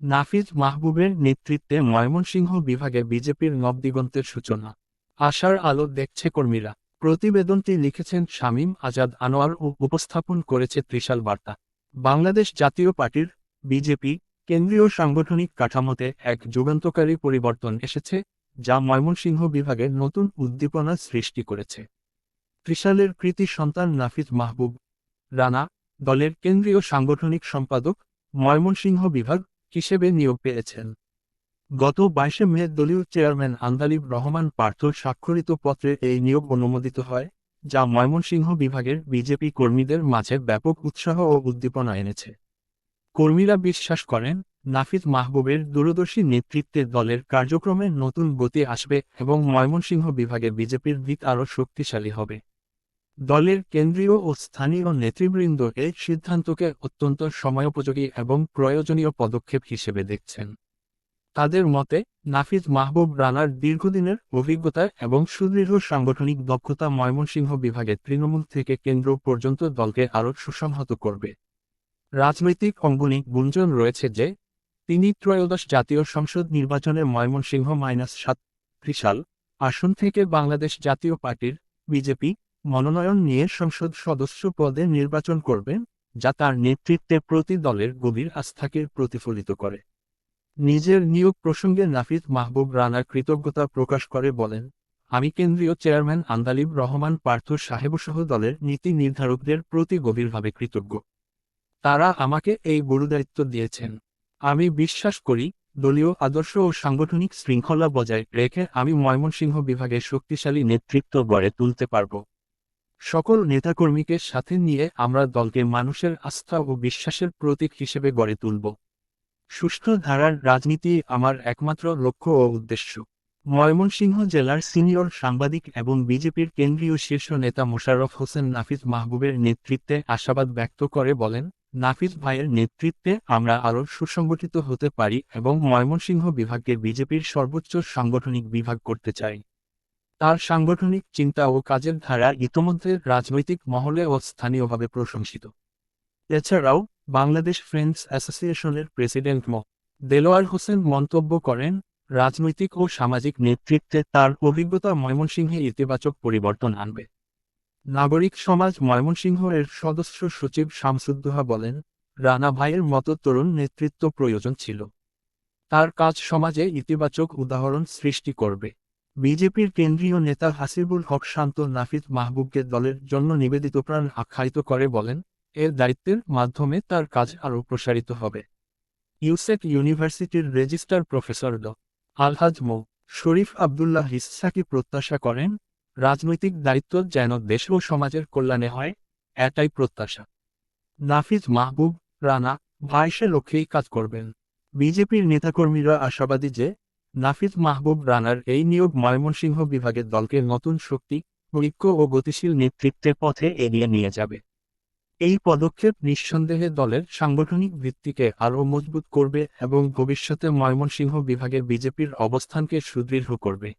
নাফিজ মাহবুবের নেতৃত্বে ময়মনসিংহ বিভাগে বিজেপির নবদিগন্তের সূচনা। আশার আলো দেখছে কর্মীরা। প্রতিবেদনটি লিখেছেন শামীম আজাদ আনোয়ার ও উপস্থাপন করেছে ত্রিশাল বার্তা। বাংলাদেশ জাতীয় পার্টির বিজেপি কেন্দ্রীয় সাংগঠনিক কাঠামোতে এক যুগান্তকারী পরিবর্তন এসেছে, যা ময়মনসিংহ বিভাগে নতুন উদ্দীপনা সৃষ্টি করেছে। ত্রিশালের কৃতি সন্তান নাফিজ মাহবুব। রানা, দলের কেন্দ্রীয় সাংগঠনিক সম্পাদক, ময়মনসিংহ বিভাগ হিসেবে নিয়োগ পেয়েছেন। গত বাইশে মে দলীয় চেয়ারম্যান আন্দালিব রহমান পার্থ স্বাক্ষরিত পত্রে এই নিয়োগ অনুমোদিত হয়, যা ময়মনসিংহ বিভাগের বিজেপি কর্মীদের মাঝে ব্যাপক উৎসাহ ও উদ্দীপনা এনেছে। কর্মীরা বিশ্বাস করেন নাফিজ মাহবুবের দূরদর্শী নেতৃত্বে দলের কার্যক্রমে নতুন গতি আসবে এবং ময়মনসিংহ বিভাগে বিজেপির দিক আরও শক্তিশালী হবে। দলের কেন্দ্রীয় ও স্থানীয় নেতৃবৃন্দ এই সিদ্ধান্তকে অত্যন্ত সময়োপযোগী এবং প্রয়োজনীয় পদক্ষেপ হিসেবে দেখছেন। তাদের মতে নাফিজ মাহবুব রানার দীর্ঘদিনের অভিজ্ঞতা এবং সুদৃঢ় সাংগঠনিক দক্ষতা ময়মনসিংহ বিভাগে তৃণমূল থেকে কেন্দ্র পর্যন্ত দলকে আরও সুসংহত করবে। রাজনৈতিক অঙ্গনে গুঞ্জন রয়েছে যে, তিনি ত্রয়োদশ জাতীয় সংসদ নির্বাচনে ময়মনসিংহ মাইনাস সাত ত্রিশাল আসন থেকে বাংলাদেশ জাতীয় পার্টির বিজেপি মনোনয়ন নিয়ে সংসদ সদস্য পদে নির্বাচন করবেন যা তার নেতৃত্বে প্রতি দলের গভীর আস্থাকে প্রতিফলিত করে। নিজের নিয়োগ প্রসঙ্গে নাফিজ মাহবুব রানার কৃতজ্ঞতা প্রকাশ করে বলেন, আমি কেন্দ্রীয় চেয়ারম্যান আন্দালিব রহমান পার্থ সাহেবসহ দলের নীতি নির্ধারকদের প্রতি গভীরভাবে কৃতজ্ঞ। তারা আমাকে এই গুরুদায়িত্ব দিয়েছেন। আমি বিশ্বাস করি, দলীয় আদর্শ ও সাংগঠনিক শৃঙ্খলা বজায় রেখে আমি ময়মনসিংহ বিভাগে শক্তিশালী নেতৃত্ব গড়ে তুলতে পারব। সকল নেতাকর্মীকে সাথে নিয়ে আমরা দলকে মানুষের আস্থা ও বিশ্বাসের প্রতীক হিসেবে গড়ে তুলব। সুষ্ঠু ধারার রাজনীতি আমার একমাত্র লক্ষ্য ও উদ্দেশ্য। ময়মনসিংহ জেলার সিনিয়র সাংবাদিক এবং বিজেপির কেন্দ্রীয় শীর্ষ নেতা মোশাররফ হোসেন নাফিজ মাহবুবের নেতৃত্বে আশাবাদ ব্যক্ত করে বলেন নাফিজ ভাইয়ের নেতৃত্বে আমরা আরও সুসংগঠিত হতে পারি এবং ময়মনসিংহ বিভাগকে বিজেপির সর্বোচ্চ সাংগঠনিক বিভাগ করতে চাই। তার সাংগঠনিক চিন্তা ও কাজের ধারা ইতোমধ্যে রাজনৈতিক মহলে ও স্থানীয়ভাবে প্রশংসিত। এছাড়াও, বাংলাদেশ ফ্রেন্ডস অ্যাসোসিয়েশনের প্রেসিডেন্ট ম. দেলোয়ার হোসেন মন্তব্য করেন, রাজনৈতিক ও সামাজিক নেতৃত্বে তার অভিজ্ঞতা ময়মনসিংহে ইতিবাচক পরিবর্তন আনবে। নাগরিক সমাজ ময়মনসিংহ এর সদস্য সচিব শামসুদ্দোহা বলেন, রানা ভাইয়ের মতো তরুণ নেতৃত্ব প্রয়োজন ছিল। তার কাজ সমাজে ইতিবাচক উদাহরণ সৃষ্টি করবে। বিজেপির কেন্দ্রীয় নেতা হাসিবুল হক শান্ত নাফিদ মাহবুবকে দলের জন্য নিবেদিত প্রাণ আখ্যায়িত করে বলেন, এর দায়িত্বের মাধ্যমে তার কাজ আরও প্রসারিত হবে। ইউসেক ইউনিভার্সিটির রেজিস্ট্রার প্রফেসর ড. আলহাজ মো. শরীফ আবদুল্লাহ হিসাকি প্রত্যাশা করেন, রাজনৈতিক দায়িত্ব যেন দেশ ও সমাজের কল্যাণে হয়, এটাই প্রত্যাশা। নাফিজ মাহবুব রানা ভাইসে লক্ষ্যেই কাজ করবেন। বিজেপির নেতাকর্মীরা আশাবাদী যে নাফিজ মাহবুব রানার এই নিয়োগ ময়মনসিংহ বিভাগের দলকে নতুন শক্তি, ঐক্য ও গতিশীল নেতৃত্বের পথে এগিয়ে নিয়ে যাবে। এই পদক্ষেপ নিঃসন্দেহে দলের সাংগঠনিক ভিত্তিকে আরও মজবুত করবে এবং ভবিষ্যতে ময়মনসিংহ বিভাগে বিজেপির অবস্থানকে সুদৃঢ় করবে।